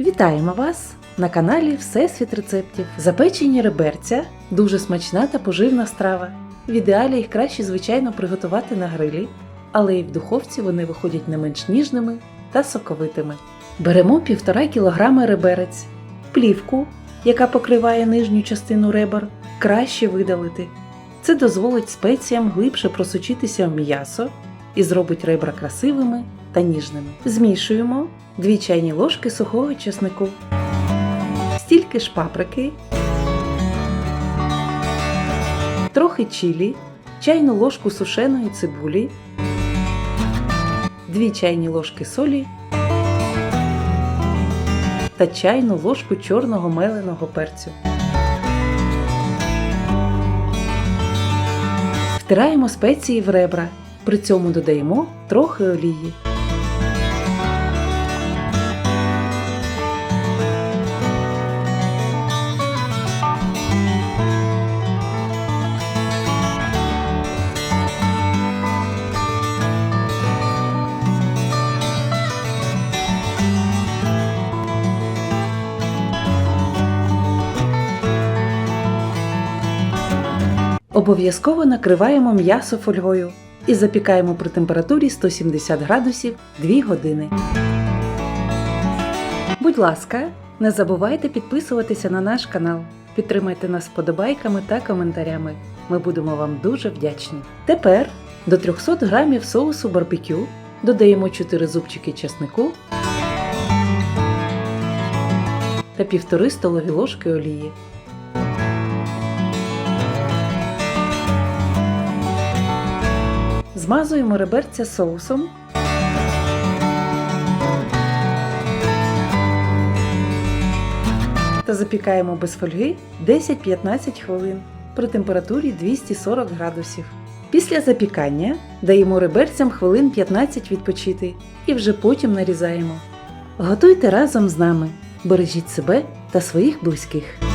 Вітаємо вас на каналі Всесвіт рецептів. Запечені реберця дуже смачна та поживна страва. В ідеалі їх краще, звичайно, приготувати на грилі, але і в духовці вони виходять не менш ніжними та соковитими. Беремо 1,5 кг реберець, плівку, яка покриває нижню частину ребер, краще видалити. Це дозволить спеціям глибше просочитися в м'ясо і зробить ребра красивими та ніжними. Змішуємо 2 чайні ложки сухого чеснику, стільки ж паприки, трохи чилі, чайну ложку сушеної цибулі, 2 чайні ложки солі та чайну ложку чорного меленого перцю. Втираємо спеції в ребра, при цьому додаємо трохи олії. Обов'язково накриваємо м'ясо фольгою і запікаємо при температурі 170 градусів 2 години. Будь ласка, не забувайте підписуватися на наш канал. Підтримайте нас вподобайками та коментарями. Ми будемо вам дуже вдячні. Тепер до 300 грамів соусу барбекю додаємо 4 зубчики чеснику та 1,5 столові ложки олії. Змазуємо реберця соусом. Та запікаємо без фольги 10-15 хвилин при температурі 240 градусів. Після запікання даємо реберцям хвилин 15 відпочити і вже потім нарізаємо. Готуйте разом з нами. Бережіть себе та своїх близьких.